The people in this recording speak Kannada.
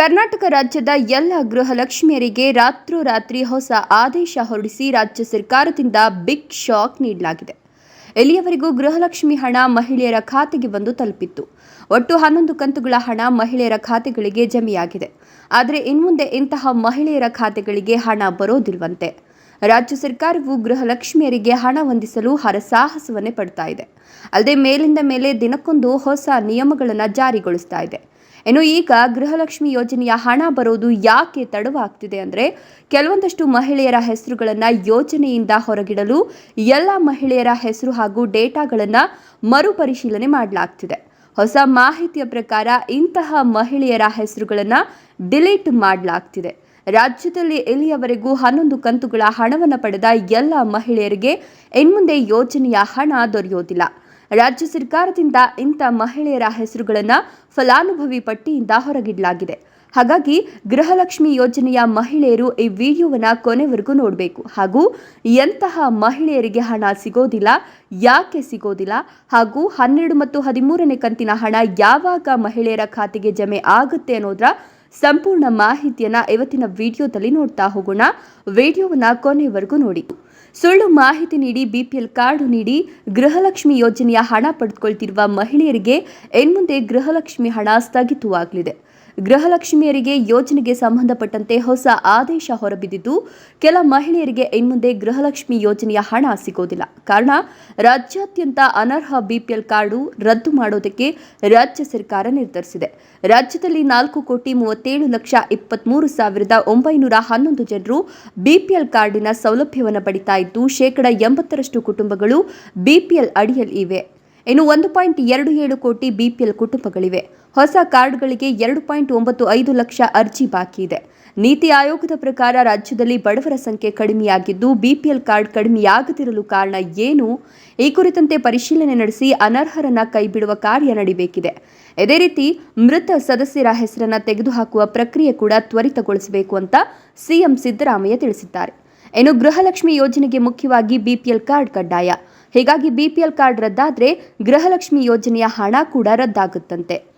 ಕರ್ನಾಟಕ ರಾಜ್ಯದ ಎಲ್ಲ ಗೃಹಲಕ್ಷ್ಮಿಯರಿಗೆ ರಾತ್ರೋರಾತ್ರಿ ಹೊಸ ಆದೇಶ ಹೊರಡಿಸಿ ರಾಜ್ಯ ಸರ್ಕಾರದಿಂದ ಬಿಗ್ ಶಾಕ್ ನೀಡಲಾಗಿದೆ. ಇಲ್ಲಿಯವರೆಗೂ ಗೃಹಲಕ್ಷ್ಮಿ ಹಣ ಮಹಿಳೆಯರ ಖಾತೆಗೆ ಬಂದು ತಲುಪಿತ್ತು. ಒಟ್ಟು ಹನ್ನೊಂದು ಕಂತುಗಳ ಹಣ ಮಹಿಳೆಯರ ಖಾತೆಗಳಿಗೆ ಜಮೆಯಾಗಿದೆ. ಆದರೆ ಇನ್ಮುಂದೆ ಇಂತಹ ಮಹಿಳೆಯರ ಖಾತೆಗಳಿಗೆ ಹಣ ಬರೋದಿಲ್ವಂತೆ. ರಾಜ್ಯ ಸರ್ಕಾರವು ಗೃಹಲಕ್ಷ್ಮಿಯರಿಗೆ ಹಣ ಹೊಂದಿಸಲು ಹರಸಾಹಸವನ್ನೇ ಪಡ್ತಾ ಇದೆ. ಅಲ್ಲದೆ ಮೇಲಿಂದ ಮೇಲೆ ದಿನಕ್ಕೊಂದು ಹೊಸ ನಿಯಮಗಳನ್ನು ಜಾರಿಗೊಳಿಸ್ತಾ ಇದೆ. ಇನ್ನು ಈಗ ಗೃಹಲಕ್ಷ್ಮಿ ಯೋಜನೆಯ ಹಣ ಬರೋದು ಯಾಕೆ ತಡವಾಗ್ತಿದೆ ಅಂದರೆ ಕೆಲವೊಂದಷ್ಟು ಮಹಿಳೆಯರ ಹೆಸರುಗಳನ್ನು ಯೋಜನೆಯಿಂದ ಹೊರಗಿಡಲು ಎಲ್ಲ ಮಹಿಳೆಯರ ಹೆಸರು ಹಾಗೂ ಡೇಟಾಗಳನ್ನು ಮರುಪರಿಶೀಲನೆ ಮಾಡಲಾಗ್ತಿದೆ. ಹೊಸ ಮಾಹಿತಿಯ ಪ್ರಕಾರ ಇಂತಹ ಮಹಿಳೆಯರ ಹೆಸರುಗಳನ್ನು ಡಿಲೀಟ್ ಮಾಡಲಾಗ್ತಿದೆ. ರಾಜ್ಯದಲ್ಲಿ ಇಲ್ಲಿಯವರೆಗೂ ಹನ್ನೊಂದು ಕಂತುಗಳ ಹಣವನ್ನು ಪಡೆದ ಎಲ್ಲ ಮಹಿಳೆಯರಿಗೆ ಇನ್ಮುಂದೆ ಯೋಜನೆಯ ಹಣ ದೊರೆಯೋದಿಲ್ಲ. ರಾಜ್ಯ ಸರ್ಕಾರದಿಂದ ಇಂಥ ಮಹಿಳೆಯರ ಹೆಸರುಗಳನ್ನು ಫಲಾನುಭವಿ ಪಟ್ಟಿಯಿಂದ ಹೊರಗಿಡಲಾಗಿದೆ. ಹಾಗಾಗಿ ಗೃಹಲಕ್ಷ್ಮಿ ಯೋಜನೆಯ ಮಹಿಳೆಯರು ಈ ವಿಡಿಯೋವನ್ನು ಕೊನೆವರೆಗೂ ನೋಡಬೇಕು. ಹಾಗೂ ಎಂತಹ ಮಹಿಳೆಯರಿಗೆ ಹಣ ಸಿಗೋದಿಲ್ಲ, ಯಾಕೆ ಸಿಗೋದಿಲ್ಲ, ಹಾಗೂ ಹನ್ನೆರಡು ಮತ್ತು ಹದಿಮೂರನೇ ಕಂತಿನ ಹಣ ಯಾವಾಗ ಮಹಿಳೆಯರ ಖಾತೆಗೆ ಜಮೆ ಆಗುತ್ತೆ ಅನ್ನೋದರ ಸಂಪೂರ್ಣ ಮಾಹಿತಿಯನ್ನ ಇವತ್ತಿನ ವಿಡಿಯೋದಲ್ಲಿ ನೋಡ್ತಾ ಹೋಗೋಣ. ವಿಡಿಯೋವನ್ನ ಕೊನೆವರೆಗೂ ನೋಡಿ. ಸುಳ್ಳು ಮಾಹಿತಿ ನೀಡಿ ಬಿಪಿಎಲ್ ಕಾರ್ಡ್ ನೀಡಿ ಗೃಹಲಕ್ಷ್ಮಿ ಯೋಜನೆಯ ಹಣ ಪಡೆದುಕೊಳ್ತಿರುವ ಮಹಿಳೆಯರಿಗೆ ಇನ್ಮುಂದೆ ಗೃಹಲಕ್ಷ್ಮಿ ಹಣ ಸ್ಥಗಿತವಾಗಲಿದೆ. ಗೃಹಲಕ್ಷ್ಮಿಯರಿಗೆ ಯೋಜನೆಗೆ ಸಂಬಂಧಪಟ್ಟಂತೆ ಹೊಸ ಆದೇಶ ಹೊರಬಿದ್ದಿದ್ದು, ಕೆಲ ಮಹಿಳೆಯರಿಗೆ ಇನ್ಮುಂದೆ ಗೃಹಲಕ್ಷ್ಮಿ ಯೋಜನೆಯ ಹಣ ಸಿಗೋದಿಲ್ಲ. ಕಾರಣ, ರಾಜ್ಯಾದ್ಯಂತ ಅನರ್ಹ ಬಿಪಿಎಲ್ ಕಾರ್ಡು ರದ್ದು ಮಾಡೋದಕ್ಕೆ ರಾಜ್ಯ ಸರ್ಕಾರ ನಿರ್ಧರಿಸಿದೆ. ರಾಜ್ಯದಲ್ಲಿ ನಾಲ್ಕು ಕೋಟಿ ಮೂವತ್ತೇಳು ಲಕ್ಷ ಇಪ್ಪತ್ಮೂರು ಸಾವಿರದ ಒಂಬೈನೂರ ಹನ್ನೊಂದು ಜನರು ಬಿಪಿಎಲ್ ಕಾರ್ಡಿನ ಸೌಲಭ್ಯವನ್ನು ಪಡಿತಾ ಇದ್ದು, ಶೇಕಡ ಎಂಬತ್ತರಷ್ಟು ಕುಟುಂಬಗಳು ಬಿಪಿಎಲ್ ಅಡಿಯಲ್ಲಿ ಇವೆ. ಇನ್ನು ಒಂದು ಪಾಯಿಂಟ್ ಎರಡು ಏಳು ಕೋಟಿ ಬಿಪಿಎಲ್ ಕುಟುಂಬಗಳಿವೆ. ಹೊಸ ಕಾರ್ಡ್ಗಳಿಗೆ ಎರಡು ಪಾಯಿಂಟ್ ಒಂಬತ್ತು ಐದು ಲಕ್ಷ ಅರ್ಜಿ ಬಾಕಿ ಇದೆ. ನೀತಿ ಆಯೋಗದ ಪ್ರಕಾರ ರಾಜ್ಯದಲ್ಲಿ ಬಡವರ ಸಂಖ್ಯೆ ಕಡಿಮೆಯಾಗಿದ್ದು, ಬಿಪಿಎಲ್ ಕಾರ್ಡ್ ಕಡಿಮೆಯಾಗದಿರಲು ಕಾರಣ ಏನು? ಈ ಕುರಿತಂತೆ ಪರಿಶೀಲನೆ ನಡೆಸಿ ಅನರ್ಹರನ್ನ ಕೈಬಿಡುವ ಕಾರ್ಯ ನಡೆಯಬೇಕಿದೆ ಇದೇ ರೀತಿ ಮೃತ ಸದಸ್ಯರ ಹೆಸರನ್ನ ತೆಗೆದುಹಾಕುವ ಪ್ರಕ್ರಿಯೆ ಕೂಡ ತ್ವರಿತಗೊಳಿಸಬೇಕು ಅಂತ ಸಿಎಂ ಸಿದ್ದರಾಮಯ್ಯ ತಿಳಿಸಿದ್ದಾರೆ. ಇನ್ನು ಗೃಹಲಕ್ಷ್ಮಿ ಯೋಜನೆಗೆ ಮುಖ್ಯವಾಗಿ ಬಿಪಿಎಲ್ ಕಾರ್ಡ್ ಕಡ್ಡಾಯ. ಹೀಗಾಗಿ ಬಿಪಿಎಲ್ ಕಾರ್ಡ್ ರದ್ದಾದರೆ ಗೃಹಲಕ್ಷ್ಮಿ ಯೋಜನೆಯ ಹಣ ಕೂಡ ರದ್ದಾಗುತ್ತಂತೆ.